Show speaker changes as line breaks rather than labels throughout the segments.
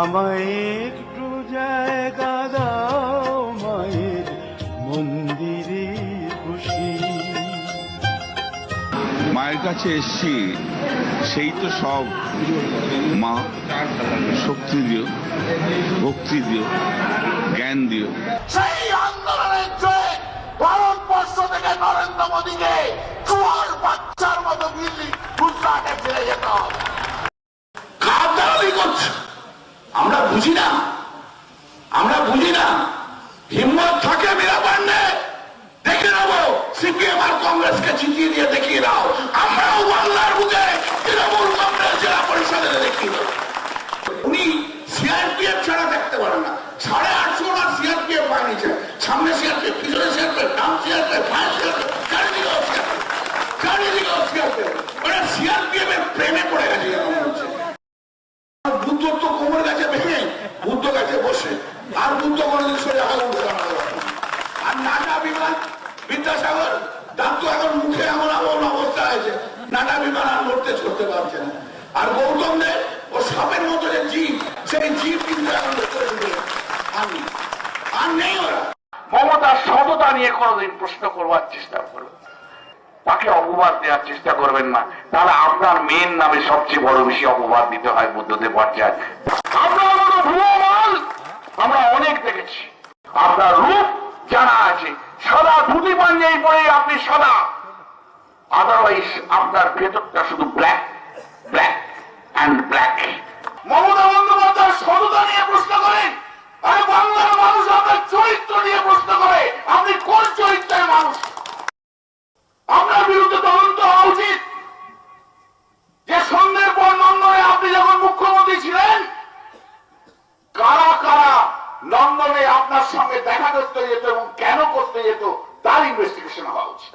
আমায় একটু জায়গা দাও মায়ের মন্দিরে খুশি।
মায়ের কাছে এসছি সেই তো সব মা শক্তি দিও ভক্তি দিও জ্ঞান দিও।
সেই আন্দোলনের জয়ে ভারতবর্ষ থেকে নরেন্দ্র মোদীকে চুয়ার বাচ্চার মতো দিল্লি গুজরাটে ফিরে যেতে হবে। বুঝি না আমরা বুঝি না হিম্মত থাকে মেরা পান্ডে দেখে নেব, সিপিএম আর কংগ্রেসকে জিতিয়ে দিয়ে দেখিয়ে দাও। আমরাও বাংলার বুকে তৃণমূল কংগ্রেস জেলা পরিষদে দেখিয়ে দেবো। উনি সিআরপিএফ ছাড়া দেখতে পারেন না। সাড়ে আটশো ওনার সিআরপিএফ বানিয়েছে। সামনে সিআরপিএফ, পিছনে সিআরপিএফ, ডান সিআরপিএফ ফায়ার সিআরপিএফ, চারিদিকেও সিআরপিএফ চারিদিকেও সিআরপিএফ। ওরা সিআরপিএফ এর প্রেমে পড়ে গেছে বুদ্ধ তো কোমর গাছে। বুদ্ধ গাছে বসে, আর বুদ্ধ কোনোদিন সোজা হয়ে উঠে। আর নাটা বিমান, বিদ্যাসাগর তার তো এখন মুখে এমন এমন অবস্থা আছে নাটা বিমান আর লড়তে চড়তে পারছে না। আর গৌতম দেব ও সাপের মতো যে জীব, সেই জীব কিন্তু এখন আমি আর নেই। ওরা।
মমতার সততা নিয়ে কোনোদিন প্রশ্ন করবার চেষ্টা করবেন তাকে অপবাদ দেওয়ার চেষ্টা করবেন না। তাহলে আপনার মেন নামে সবচেয়ে বড় বেশি অপবাদ দিতে হয় বুদ্ধদেব মতো ভুয়ো আমরা অনেক দেখেছি। আপনার রূপ জানা আছে। সাদা ধুতি পাঞ্জাই পরে আপনি সাদা। আদারওয়াইজ আপনার ভেতরটা শুধু black black and black Mamata Bandyopadhyay সততা নিয়ে প্রশ্ন করেন আর বাংলার মানুষ আপনার চরিত্র নিয়ে প্রশ্ন করে আপনি কোন চরিত্রের মানুষ আপনার বিরুদ্ধে তদন্ত হওয়া উচিত যে সন্ধ্যের পর নন্দনে আপনি যখন মুখ্যমন্ত্রী ছিলেন কারা কারা লন্ডনে আপনার সঙ্গে দেখা করতে যেত এবং কেন করতে যেত তার ইনভেস্টিগেশন হওয়া উচিত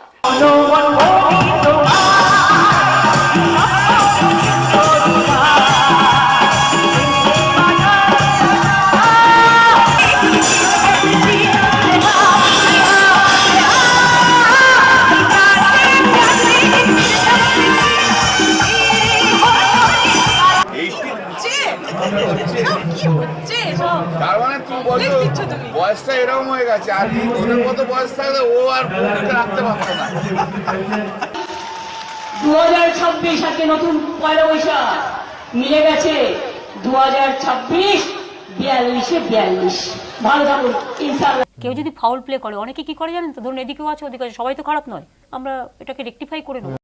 তার মানে তুমি। বলছো বয়সটা এরকম হয়ে গেছে আর ওদের মতো বয়স থাকলে ও আর রাখতে পারতো না।
দু হাজার ছাব্বিশ আজকে নতুন পয়লা বৈশাখ। মিলে গেছে দু হাজার ছাব্বিশ বিয়াল্লিশে বিয়াল্লিশ। ভালো থাকুন ইনশাল্লাহ
কেউ যদি ফাউল প্লে করে অনেকে কি করে জানেন তো? ধরুন এদিকেও আছে ওদিকে আছে। সবাই তো খারাপ নয়। আমরা এটাকে রেকটিফাই করে নেব।